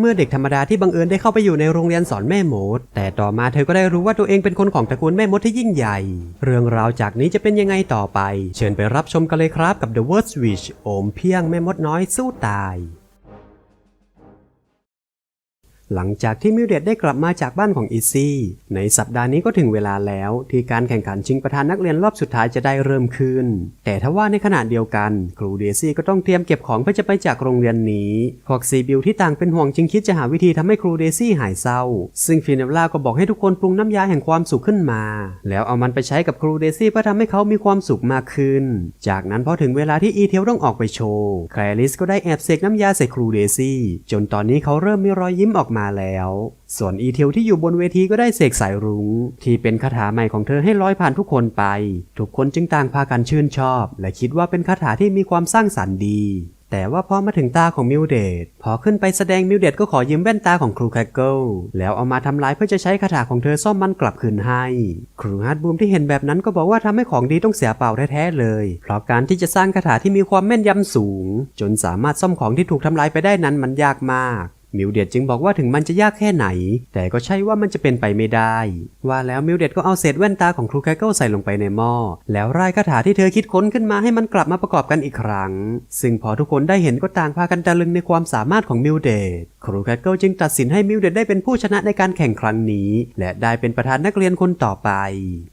เมื่อเด็กธรรมดาที่บังเอิญได้เข้าไปอยู่ในโรงเรียนสอนแม่มด แต่ต่อมาเธอก็ได้รู้ว่าตัวเองเป็นคนของตระกูลแม่มดที่ยิ่งใหญ่ เรื่องราวจากนี้จะเป็นยังไงต่อไป เชิญไปรับชมกันเลยครับกับ The Word Switch โอมเพียงแม่มดน้อยสู้ตาย หลังจากที่มิวเดดได้กลับมาจากบ้านของอีซี่ ในสัปดาห์นี้ก็ถึงเวลาแล้วที่การแข่งขันชิงประธานนักเรียนรอบสุดท้ายจะได้เริ่มขึ้น แต่ทว่าในขณะเดียวกัน ครูเดซี่ก็ต้องเตรียมเก็บของเพื่อจะไปจากโรงเรียนนี้พวกซีบิลที่ต่างเป็นห่วงจึงคิดจะหาวิธีทำให้ครูเดซี่หายเศร้า ซึ่งฟินเนลล่าก็บอกให้ทุกคนปรุงน้ำยาแห่งความสุขขึ้นมา แล้วเอามันไปใช้กับครูเดซี่เพื่อทำให้เขามีความสุขมากขึ้น จากนั้นพอถึงเวลาที่อีเทลต้องออกไปโชว์แคลริสก็ได้แอบเสกน้ำยาใส่ครูเดซี่ จนตอนนี้เขาเริ่มมีรอยยิ้มออกมาแล้ว ส่วนอีเทลที่อยู่บนเวทีก็ได้เสกสายรุง้ง ที่เป็นคาถาใหม่ของเธอให้ลอยผ่านทุกคนไป ทุกคนจึงต่างพากันชื่นชอบ และคิดว่าเป็นคาถาที่มีความสร้างสรรค์ดี แต่ว่าพอมาถึงตาของมิวเดตพอขึ้นไปแสดงมิวเดตก็ขอยืมแว่นตาของครูแคกเกิลแล้วเอามาทำลายเพื่อจะใช้คาถาของเธอซ่อมมันกลับคืนให้ ครูฮาร์ดบูมที่เห็นแบบนั้นก็บอกว่าทำให้ของดีต้องเสียเปล่าแท้ๆเลย เพราะการที่จะสร้างคาถาที่มีความแม่นยำสูง จนสามารถซ่อมของที่ถูกทำลายไปได้นั้นมันยากมาก มิวเดตจึงบอกว่าถึงมันจะยากแค่ไหน แต่ก็ใช่ว่ามันจะเป็นไปไม่ได้ ว่าแล้วมิวเดตก็เอาเศษแว่นตาของครูแคเกิลใส่ลงไปในหม้อแล้วร่ายคาถาที่เธอคิดค้นขึ้นมาให้มันกลับมาประกอบกันอีกครั้ง ซึ่งพอทุกคนได้เห็นก็ต่างพากันตะลึงในความสามารถของมิวเดตครูแคเกิลจึงตัดสินให้มิวเดตได้เป็นผู้ชนะในการแข่งครั้งนี้ และได้เป็นประธานนักเรียนคนต่อไป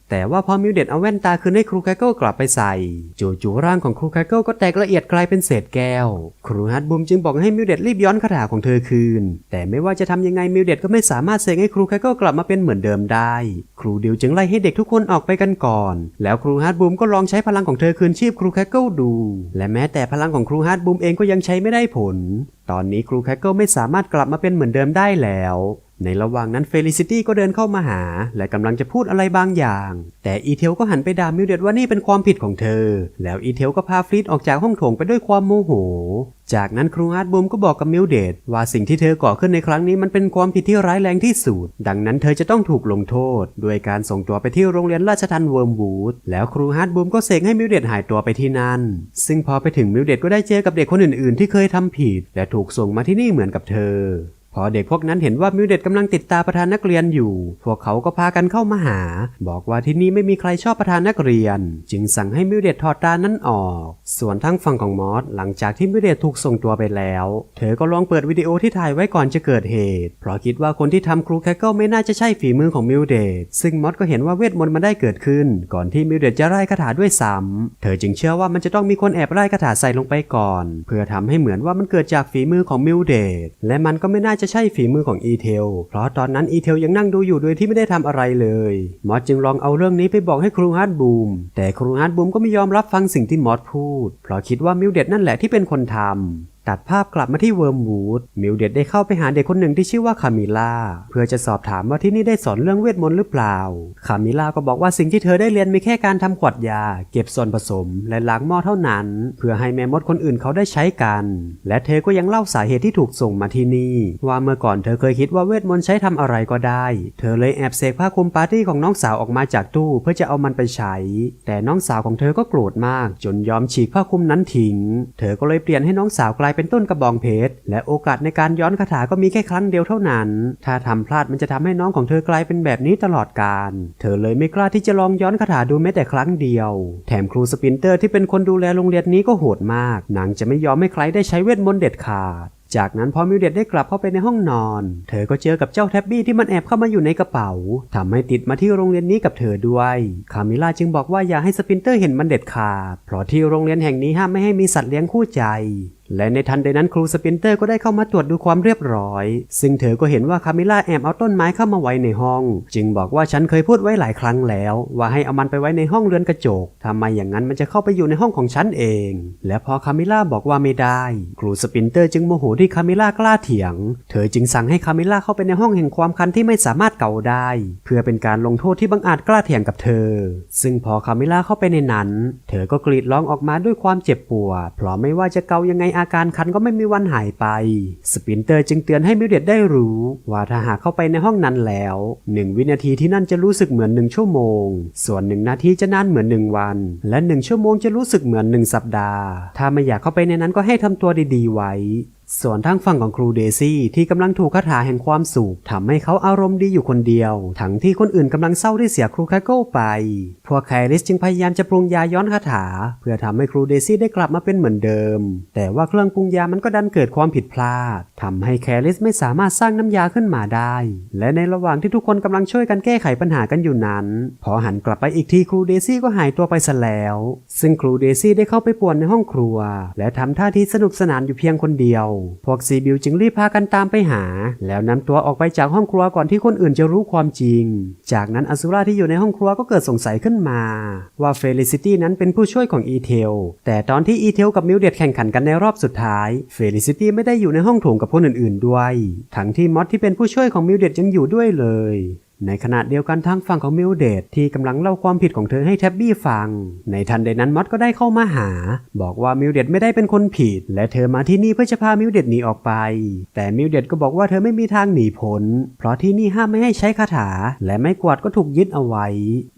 แต่ว่าพอมิวเดตเอาแว่นตาคืนให้ครูแคเกิลกลับไปใส่ จู่ๆร่างของครูแคเกิลก็แตกละเอียดกลายเป็นเศษแก้ว ครูฮัตบูมจึงบอกให้มิวเดตรีบย้อนคาถาของเธอคืน แต่ไม่ว่าจะทำยังไงมิวเดตก็ไม่สามารถเสกให้ครูแคเกิลกลับมาเป็นเหมือนเดิมได้ ครูดิวจึงไล่ให้เด็กทุกคนออกไปกันก่อน แล้วครูฮัตบูมก็ลองใช้พลังของเธอคืนชีพครูแคเกิลดู และแม้แต่พลังของครูฮัตบูมเองก็ยังใช้ไม่ได้ผล ตอนนี้ครูแคเกิลไม่สามารถกลับมาเป็นเหมือนเดิมได้แล้ว ในระหว่างนั้นเฟลิซิตี้ก็เดินเข้ามาหา และกำลังจะพูดอะไรบางอย่าง แต่อีเทลก็หันไปด่ามิวเดตว่านี่เป็นความผิดของเธอ แล้วอีเทลก็พาฟรีดออกจากห้องโถงไปด้วยความโมโห จากนั้นครูฮาร์ดบูมก็บอกกับมิวเดตว่าสิ่งที่เธอก่อขึ้นในครั้งนี้มันเป็นความผิดที่ร้ายแรงที่สุด ดังนั้นเธอจะต้องถูกลงโทษด้วยการส่งตัวไปที่โรงเรียนราชทันเวิร์มวูดแล้วครูฮาร์ดบูมก็เสกให้มิวเดตหายตัวไปที่นั่น ซึ่งพอไปถึงมิวเดตก็ได้เจอกับเด็กคนอื่นๆ ที่เคยทำผิด และถูกส่งมาที่นี่เหมือนกับเธอ พอเด็กพวกนั้นเห็นว่ามิวเดตกำลังติดตาประธานนักเรียนอยู่ พวกเขาก็พากันเข้ามาหา บอกว่าที่นี่ไม่มีใครชอบประธานนักเรียน จึงสั่งให้มิวเดตถอดตานั้นออก ส่วนทั้งฝั่งของมอสหลังจากที่มิวเดตถูกส่งตัวไปแล้ว เธอก็ลองเปิดวิดีโอที่ถ่ายไว้ก่อนจะเกิดเหตุ เพราะคิดว่าคนที่ทำครูแคกเกิลไม่น่าจะใช่ฝีมือของมิวเดตซึ่งมอสก็เห็นว่าเวทมนต์มันได้เกิดขึ้น ก่อนที่มิวเดตจะไล่คาถาด้วยซ้ำเธอจึงเชื่อว่ามันจะต้องมีคนแอบไล่คาถาใส่ลงไปก่อน เพื่อทำให้เหมือนว่ามันเกิดจากฝีมือของมิวเดตและมันก็ไม่น่าจะใช่ฝีมือของอีเทล เพราะตอนนั้นอีเทลยังนั่งดูอยู่โดยที่ไม่ได้ทำอะไรเลย มอสจึงลองเอาเรื่องนี้ไปบอกให้ครูฮาร์ดบูม แต่ครูฮาร์ดบูมก็ไม่ยอมรับฟังสิ่งที่มอสพูด เพราะคิดว่ามิวเดตนั่นแหละที่เป็นคนทำ ตัดภาพกลับมาที่เวิร์มวูด มิวเดตได้เข้าไปหาเด็กคนหนึ่งที่ชื่อว่าคามิล่า เพื่อจะสอบถามว่าที่นี่ได้สอนเรื่องเวทมนต์หรือเปล่า คามิล่าก็บอกว่าสิ่งที่เธอได้เรียนมีแค่การทำขวดยา เก็บส่วนผสม และล้างหม้อเท่านั้น เพื่อให้แม่มดคนอื่นเขาได้ใช้กัน และเธอก็ยังเล่าสาเหตุที่ถูกส่งมาที่นี่ ว่าเมื่อก่อนเธอเคยคิดว่าเวทมนต์ใช้ทำอะไรก็ได้ เธอเลยแอบเสกผ้าคลุมปาร์ตี้ของน้องสาวออกมาจากตู้ เพื่อจะเอามันไปใช้ แต่น้องสาวของเธอก็โกรธมาก จนยอมฉีกผ้าคลุมนั้นทิ้ง เธอก็เลยเปลี่ยนให้น้องสาวกลายเป็นต้นกระบองเพชร และโอกาสในการย้อนคาถาก็มีแค่ครั้งเดียวเท่านั้น ถ้าทำพลาดมันจะทำให้น้องของเธอกลายเป็นแบบนี้ตลอดกาล เธอเลยไม่กล้าที่จะลองย้อนคาถาดูแม้แต่ครั้งเดียว แถมครูสปินเตอร์ที่เป็นคนดูแลโรงเรียนนี้ก็โหดมาก นางจะไม่ยอมให้ใครได้ใช้เวทมนต์เด็ดขาดจากนั้นพอมิวเดตได้กลับเข้าไปในห้องนอน เธอก็เจอกับเจ้าแท็บบี้ที่มันแอบเข้ามาอยู่ในกระเป๋าทำให้ติดมาที่โรงเรียนนี้กับเธอด้วย คามิล่าจึงบอกว่าอย่าให้สปินเตอร์เห็นมันเด็ดขาด เพราะที่โรงเรียนแห่งนี้ห้ามไม่ให้มีสัตว์เลี้ยงคู่ใจ และในทันใดนั้นครูสปินเตอร์ก็ได้เข้ามาตรวจดูความเรียบร้อย ซึ่งเธอก็เห็นว่าคามิล่าแอบเอาต้นไม้เข้ามาไว้ในห้อง จึงบอกว่าฉันเคยพูดไว้หลายครั้งแล้ว ว่าให้เอามันไปไว้ในห้องเรือนกระจกทำไมอย่างนั้นมันจะเข้าไปอยู่ในห้องของฉันเอง และพอคามิล่าบอกว่าไม่ได้ ครูสปินเตอร์จึงโมโหที่คามิล่ากล้าเถียง เธอจึงสั่งให้คามิล่าเข้าไปในห้องแห่งความคันที่ไม่สามารถเกาได้ เพื่อเป็นการลงโทษที่บังอาจกล้าเถียงกับเธอ ซึ่งพอคามิล่าเข้าไปในนั้น เธอก็กรีดร้องออกมาด้วยความเจ็บปวดเพราะไม่ว่าจะเกายังไงอาการคันก็ไม่มีวันหายไป สปินเตอร์จึงเตือนให้มิวเดตได้รู้ ว่าถ้าหากเข้าไปในห้องนั้นแล้วหนึ่งวินาทีที่นั่นจะรู้สึกเหมือนหนึ่งชั่วโมง ส่วนหนึ่งนาทีจะนานเหมือนหนึ่งวัน และหนึ่งชั่วโมงจะรู้สึกเหมือนหนึ่งสัปดาห์ ถ้าไม่อยากเข้าไปในนั้นก็ให้ทำตัวดีๆไว้ ส่วนทางฝั่งของครูเดซี่ที่กำลังถูกคาถาแห่งความสุขทำให้เขาอารมณ์ดีอยู่คนเดียว ทั้งที่คนอื่นกำลังเศร้าที่เสียครูคาโก้ไป พวกไคลิสจึงพยายามจะปรุงยาย้อนคาถา เพื่อทำให้ครูเดซี่ได้กลับมาเป็นเหมือนเดิม แต่ว่าเครื่องปรุงยามันก็ดันเกิดความผิดพลาดทำให้แคลิสไม่สามารถสร้างน้ำยาขึ้นมาได้ และในระหว่างที่ทุกคนกำลังช่วยกันแก้ไขปัญหากันอยู่นั้น พอหันกลับไปอีกทีครูเดซี่ก็หายตัวไปซะแล้ว ซึ่งครูเดซี่ได้เข้าไปป่วนในห้องครัว และทำท่าทีสนุกสนานอยู่เพียงคนเดียวพวกซีบิวจึงรีบพากันตามไปหา แล้วนำตัวออกไปจากห้องครัวก่อนที่คนอื่นจะรู้ความจริง จากนั้นอสุราที่อยู่ในห้องครัวก็เกิดสงสัยขึ้นมา ว่าเฟลิซิตี้นั้นเป็นผู้ช่วยของอีเทล แต่ตอนที่อีเทลกับมิลเดดแข่งขันกันในรอบสุดท้ายเฟลิซิตี้ไม่ได้อยู่ในห้องโถงกับคนอื่นๆด้วย ทั้งที่มอสที่เป็นผู้ช่วยของมิลเดดยังอยู่ด้วยเลย ในขณะเดียวกันทางฝั่งของมิลเดดที่กำลังเล่าความผิดของเธอให้แท็บบี้ฟัง ในทันใดนั้นมอสก็ได้เข้ามาหา บอกว่ามิลเดดไม่ได้เป็นคนผิด และเธอมาที่นี่เพื่อจะพามิลเดดหนีออกไป แต่มิลเดดก็บอกว่าเธอไม่มีทางหนีพ้นเพราะที่นี่ห้ามไม่ให้ใช้คาถา และไม่กวาดก็ถูกยึดเอาไว้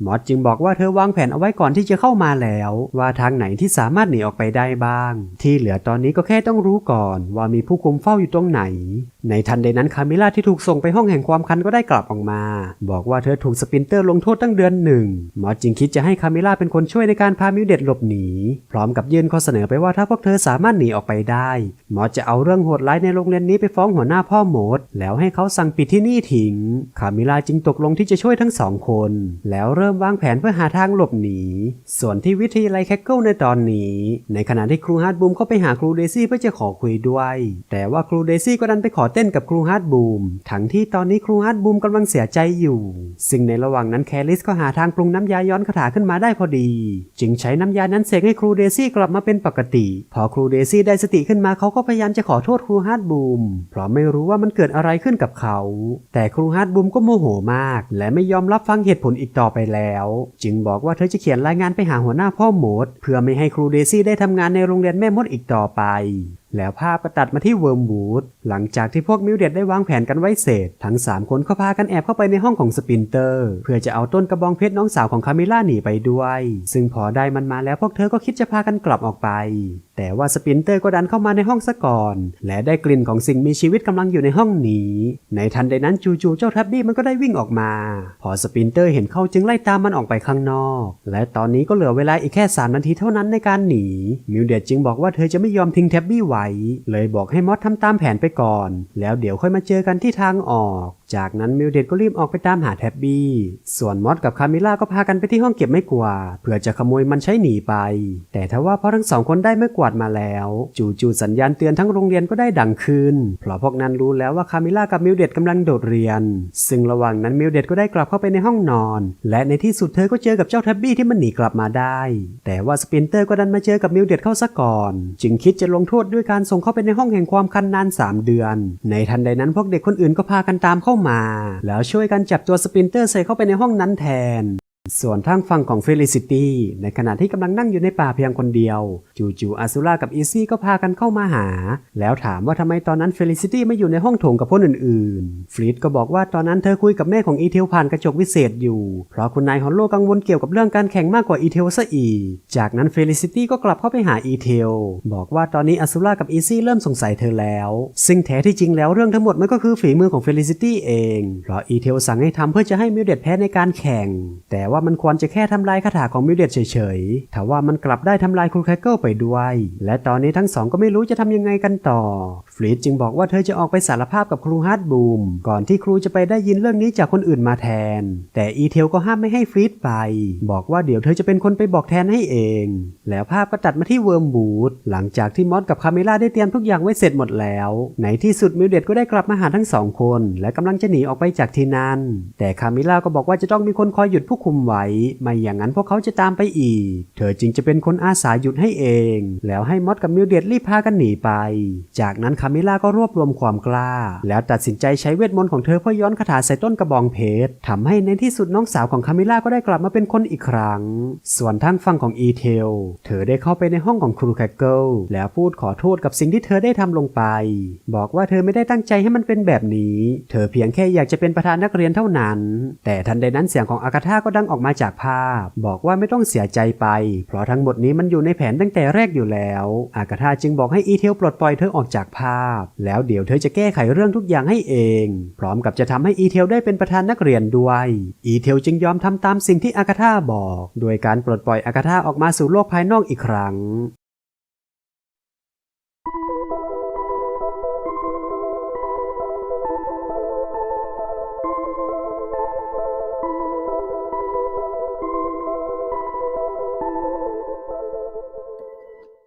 มอสจึงบอกว่าเธอวางแผนเอาไว้ก่อนที่จะเข้ามาแล้ว ว่าทางไหนที่สามารถหนีออกไปได้บ้าง ที่เหลือตอนนี้ก็แค่ต้องรู้ก่อนว่ามีผู้คุมเฝ้าอยู่ตรงไหน ในทันใดนั้นคาเมล่าที่ถูกส่งไปห้องแห่งความคันก็ได้กลับออกมาบอกว่าเธอถูกสปินเตอร์ลงโทษตั้งเดือนหนึ่งหมอจึงคิดจะให้คามิล่าเป็นคนช่วยในการพามิวเดดหลบหนี พร้อมกับยื่นข้อเสนอไปว่าถ้าพวกเธอสามารถหนีออกไปได้ หมอจะเอาเรื่องโหดร้ายในโรงเรียนนี้ไปฟ้องหัวหน้าพ่อโมด แล้วให้เขาสั่งปิดที่นี่ทิ้ง คามิล่าจึงตกลงที่จะช่วยทั้งสองคน แล้วเริ่มวางแผนเพื่อหาทางหลบหนี ส่วนที่วิทยาลัยแคคเกิลในตอนนี้ ในขณะที่ครูฮาร์ดบูมเข้าไปหาครูเดซี่เพื่อจะขอคุยด้วย แต่ว่าครูเดซี่ก็ดันไปขอเต้นกับครูฮาร์ดบูม ทั้งที่ตอนนี้ครูฮาร์ดบูมกำลังเสียใจอยู่ ซึ่งในระหว่างนั้นแคลิสก็หาทางปรุงน้ำยาย้อนคาถาขึ้นมาได้พอดี จึงใช้น้ำยานั้นเสกให้ครูเดซี่กลับมาเป็นปกติ พอครูเดซี่ได้สติขึ้นมาเขาก็พยายามจะขอโทษครูฮาร์ดบูมเพราะไม่รู้ว่ามันเกิดอะไรขึ้นกับเขา แต่ครูฮาร์ดบูมก็โมโหมาก และไม่ยอมรับฟังเหตุผลอีกต่อไปแล้ว จึงบอกว่าเธอจะเขียนรายงานไปหาหัวหน้าพ่อมด เพื่อไม่ให้ครูเดซี่ได้ทำงานในโรงเรียนแม่มดอีกต่อไปแล้วภาพก็ตัดมาที่เวิร์มวูดหลังจากที่พวกมิวเดตได้วางแผนกันไว้เสร็จ ทั้ง 3 คนก็พากันแอบเข้าไปในห้องของสปินเตอร์ เพื่อจะเอาต้นกระบองเพชรน้องสาวของคามิล่าหนีไปด้วย ซึ่งพอได้มันมาแล้วพวกเธอก็คิดจะพากันกลับออกไป แต่ว่าสปินเตอร์ก็ดันเข้ามาในห้องซะก่อน และได้กลิ่นของสิ่งมีชีวิตกำลังอยู่ในห้องนี้ ในทันใดนั้นจู่ๆเจ้าแท็บบี้มันก็ได้วิ่งออกมา พอสปินเตอร์เห็นเข้าจึงไล่ตามมันออกไปข้างนอก และตอนนี้ก็เหลือเวลาอีกแค่ 3 นาทีเท่านั้นในการหนีมิวเดดจึงบอกว่าเธอจะไม่ยอมทิ้งแท็บบี้ไว้ เลยบอกให้มอสทำตามแผนไปก่อน แล้วเดี๋ยวค่อยมาเจอกันที่ทางออก จากนั้นมิวเดดก็รีบออกไปตามหาแท็บบี้ ส่วนมอสกับคามิล่าก็พากันไปที่ห้องเก็บไม้กวาดเพื่อจะขโมยมันใช้หนีไป แต่ทว่าพอทั้งสองคนได้ไม้กวาดมาแล้ว จู่ๆสัญญาณเตือนทั้งโรงเรียนก็ได้ดังขึ้น เพราะพวกนั้นรู้แล้วว่าคามิล่ากับมิวเดดกำลังโดดเรียน ซึ่งระหว่างนั้นมิวเดดก็ได้กลับเข้าไปในห้องนอน และในที่สุดเธอก็เจอกับเจ้าแท็บบี้ที่มันหนีกลับมาได้ แต่ว่าสปินเตอร์ก็ดันมาเจอกับมิวเดดเข้าซะก่อน จึงคิดจะลงโทษด้วยการส่งเข้าไปในห้องแห่งความคันนาน 3 เดือน ในทันใดนั้นพวกเด็กคนอื่นก็พากันตามเข้ามา แล้วช่วยกันจับตัวสปินเตอร์ใส่เข้าไปในห้องนั้นแทน ส่วนทางฝั่งของเฟลิซิตี้ในขณะที่กำลังนั่งอยู่ในป่าเพียงคนเดียว จู่ๆอาซูล่ากับอีซี่ก็พากันเข้ามาหา แล้วถามว่าทำไมตอนนั้นเฟลิซิตี้ไม่อยู่ในห้องโถงกับคนอื่นๆ ฟรีดก็บอกว่าตอนนั้นเธอคุยกับแม่ของอีเทลผ่านกระจกวิเศษอยู่ เพราะคุณนายฮอลโลกังวลเกี่ยวกับเรื่องการแข่งมากกว่าอีเทลซะอีก จากนั้นเฟลิซิตี้ก็กลับเข้าไปหาอีเทลบอกว่าตอนนี้อาซูล่ากับอีซี่เริ่มสงสัยเธอแล้ว ซึ่งแท้ที่จริงแล้วเรื่องทั้งหมดมันก็คือฝีมือของเฟลิซิตี้เอง เพราะอีเทลสั่งให้ทำเพื่อจะให้มิวเดดแพ้ในการแข่ง แต่ว่าว่ามันควรจะแค่ทำลายคาถาของมิวเดดเฉยๆแต่ว่ามันกลับได้ทำลายครูแคเกิลไปด้วย และตอนนี้ทั้งสองก็ไม่รู้จะทำยังไงกันต่อ ฟรีดจึงบอกว่าเธอจะออกไปสารภาพกับครูฮาร์ดบูม ก่อนที่ครูจะไปได้ยินเรื่องนี้จากคนอื่นมาแทน แต่อีเทลก็ห้ามไม่ให้ฟรีดไป บอกว่าเดี๋ยวเธอจะเป็นคนไปบอกแทนให้เอง แล้วภาพก็ตัดมาที่เวิร์มบูดหลังจากที่มอสกับคาเมล่าได้เตรียมทุกอย่างไว้เสร็จหมดแล้วในที่สุดมิวเดดก็ได้กลับมาหาทั้งสองคน และกำลังจะหนีออกไปจากที่นั่นแต่คาเมล่าก็บอกว่าจะต้องมีคนคอยหยุดผู้คุมไว้ ไม่อย่างนั้นพวกเขาจะตามไปอีก เธอจึงจะเป็นคนอาสาหยุดให้เอง แล้วให้มอสกับมิวเดดรีบพากันหนีไป จากนั้นคาเมล่าก็รวบรวมความกล้า แล้วตัดสินใจใช้เวทมนต์ของเธอเพื่อย้อนคาถาใส่ต้นกระบองเพชรทำให้ในที่สุดน้องสาวของคาเมล่าก็ได้กลับมาเป็นคนอีกครั้ง ส่วนทางฝั่งของอีเทล เธอได้เข้าไปในห้องของครูแคคเกิลแล้วพูดขอโทษกับสิ่งที่เธอได้ทำลงไป บอกว่าเธอไม่ได้ตั้งใจให้มันเป็นแบบนี้ เธอเพียงแค่อยากจะเป็นประธานนักเรียนเท่านั้น แต่ทันใดนั้นเสียงของอากาธาก็ดังออกมาจากภาพ บอกว่าไม่ต้องเสียใจไป เพราะทั้งหมดนี้มันอยู่ในแผนตั้งแต่แรกอยู่แล้ว อากาธาจึงบอกให้อีเทลปลดปล่อยเธอออกจากภาพ แล้วเดี๋ยวเธอจะแก้ไขเรื่องทุกอย่างให้เอง พร้อมกับจะทำให้อีเทลได้เป็นประธานนักเรียนด้วย อีเทลจึงยอมทำตามสิ่งที่อากาธาบอก โดยการปลดปล่อยอากาธาออกมาสู่โลกภายนอกอีกครั้ง